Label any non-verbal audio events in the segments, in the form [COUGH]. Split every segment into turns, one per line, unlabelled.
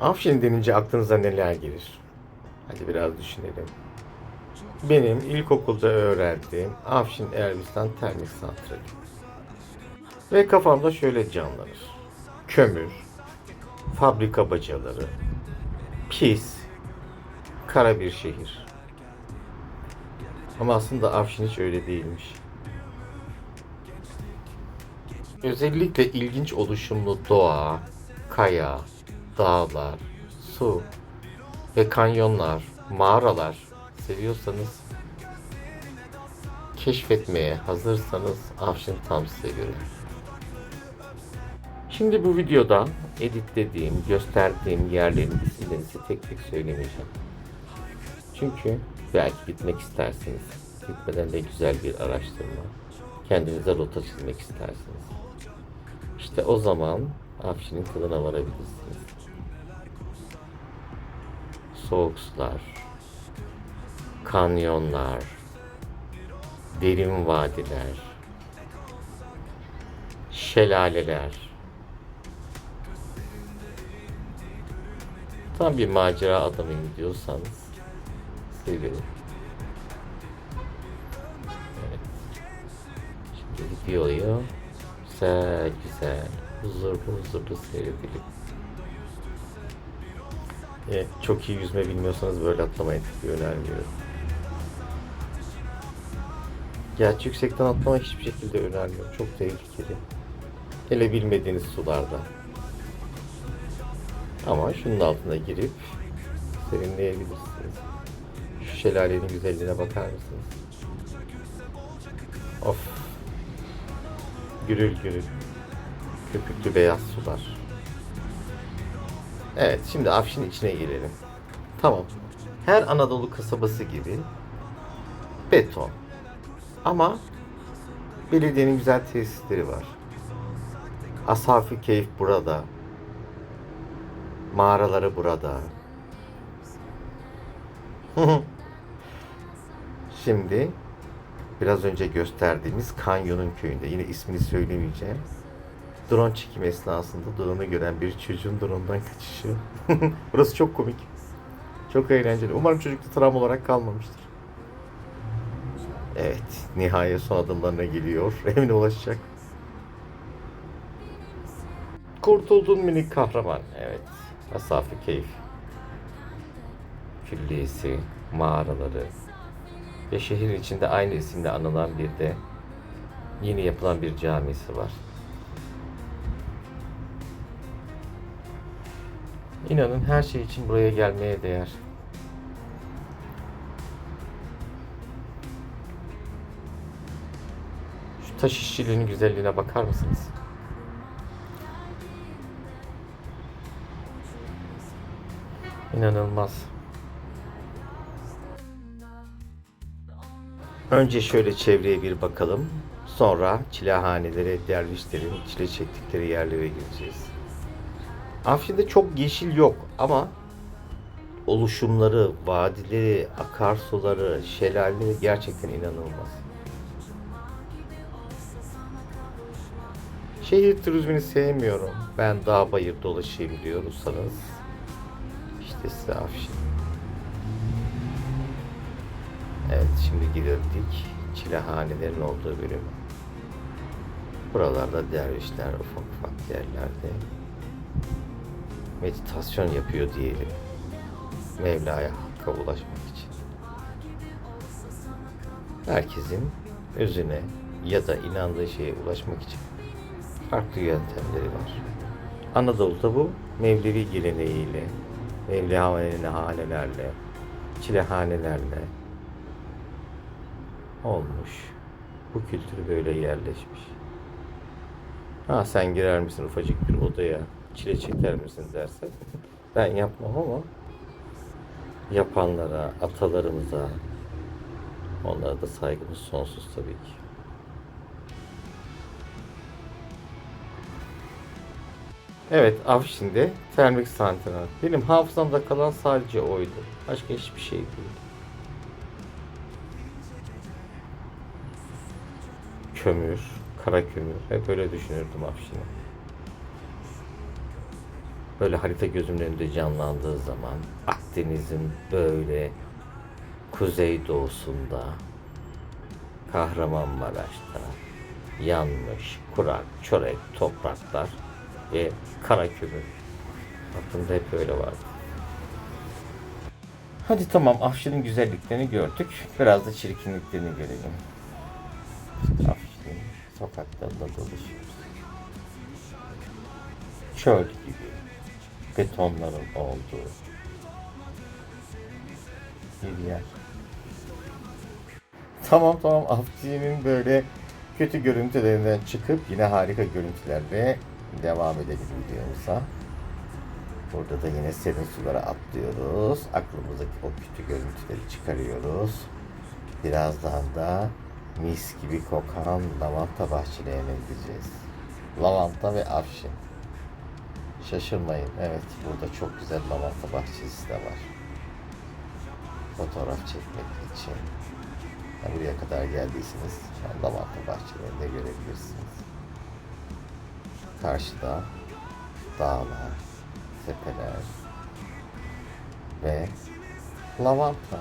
Afşin denince aklınıza neler gelir? Hadi biraz düşünelim. Benim ilkokulda öğrendiğim Afşin Elbistan Termik Santrali. Ve kafamda şöyle canlanır. Kömür, fabrika bacaları, pis, kara bir şehir. Ama aslında Afşin hiç öyle değilmiş. Özellikle ilginç oluşumlu doğa, kaya, dağlar, su ve kanyonlar, mağaralar seviyorsanız keşfetmeye hazırsanız Afşin tam size göre. Şimdi bu videoda editlediğim, gösterdiğim yerlerin isimlerini tek tek söylemeyeceğim. Çünkü belki gitmek istersiniz. Gitmeden de güzel bir araştırma. Kendinize rota çizmek istersiniz. İşte o zaman Afşin'in tadına varabilirsiniz. Soğuk sular, kanyonlar, derin vadiler, şelaleler. Tam bir macera adamıyım diyorsanız sevinirim. Evet. Şimdi videoyu güzel güzel huzurlu huzurlu seyredelim. Evet, çok iyi yüzme bilmiyorsanız böyle atlamayı tabii önermiyorum. Gerçi yüksekten atlamayı hiçbir şekilde önermiyorum. Çok tehlikeli. Hele bilmediğiniz sularda. Ama şunun altına girip serinleyebilirsiniz. Şu şelalenin güzelliğine bakar mısınız? Of. Gürül gürül. Köpüklü beyaz sular. Evet, şimdi Afşin içine girelim. Tamam. Her Anadolu kasabası gibi beton. Ama belediyenin güzel tesisleri var. Asafi keyif burada. Mağaraları burada. [LAUGHS] Şimdi biraz önce gösterdiğimiz Kanyon'un köyünde yine ismini söylemeyeceğim. Drone çekim esnasında drone'u gören bir çocuğun drone'dan kaçışı. [LAUGHS] Burası çok komik. Çok eğlenceli. Umarım çocukta travma olarak kalmamıştır. Evet, nihayet son adımlarına geliyor. [LAUGHS] Evine ulaşacak. Kurtuldun minik kahraman. Evet, Asafi Keyif. Külliyesi, mağaraları ve şehir içinde aynı isimle anılan bir de yeni yapılan bir camisi var. İnanın her şey için buraya gelmeye değer. Şu taş işçiliğinin güzelliğine bakar mısınız? İnanılmaz. Önce şöyle çevreye bir bakalım. Sonra çilehanelere, dervişlerin çile çektikleri yerlere gireceğiz. Afşin'de çok yeşil yok ama oluşumları, vadileri, akarsuları, şelaleleri gerçekten inanılmaz. Şehir turizmini sevmiyorum. Ben dağ bayır dolaşayım diyorsanız işte size Afşin. Evet şimdi girdik çilehanelerin olduğu bölüm. Buralarda dervişler ufak ufak yerlerde meditasyon yapıyor diyelim. Mevla'ya hakka ulaşmak için. Herkesin özüne ya da inandığı şeye ulaşmak için farklı yöntemleri var. Anadolu'da bu Mevlevi geleneğiyle, Mevlevi hanelerle, çilehanelerle olmuş. Bu kültür böyle yerleşmiş. Ha sen girer misin ufacık bir odaya çile çeker misin dersen ben yapmam ama yapanlara, atalarımıza onlara da saygımız sonsuz tabii ki. Evet, Afşin'de termik santral. Benim hafızamda kalan sadece oydu. Başka hiçbir şey değil. Kömür, kara kömür. Hep öyle düşünürdüm Afşin'i. Böyle harita gözümün önünde canlandığı zaman Akdeniz'in böyle kuzeydoğusunda Kahramanmaraş'ta yanmış, kurak, çörek, topraklar ve kara kömür. Aklımda hep öyle vardı. Hadi tamam Afşin'in güzelliklerini gördük. Biraz da çirkinliklerini görelim. Afşin sokaklarında dolaşıyoruz. Çöl gibi betonların olduğu bir yer. Tamam tamam Afşin'in böyle kötü görüntülerinden çıkıp yine harika görüntülerle devam edelim videomuza. Burada da yine serin sulara atlıyoruz. Aklımızdaki o kötü görüntüleri çıkarıyoruz. Birazdan da mis gibi kokan lavanta bahçelerine gideceğiz. Lavanta ve afşin. Şaşırmayın. Evet burada çok güzel lavanta bahçesi de var. Fotoğraf çekmek için. Ya buraya kadar geldiyseniz lavanta bahçelerinde görebilirsiniz. Karşıda dağlar, tepeler ve lavanta.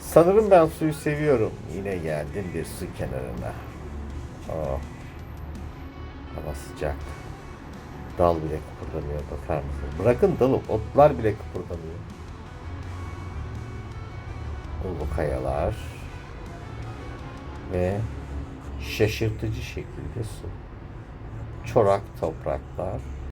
Sanırım ben suyu seviyorum. Yine geldim bir su kenarına. Oh. Hava sıcak. Dal bile kıpırdamıyor bakar mısın? Bırakın dalı, otlar bile kıpırdamıyor. Ulu kayalar ve şaşırtıcı şekilde su çorak topraklar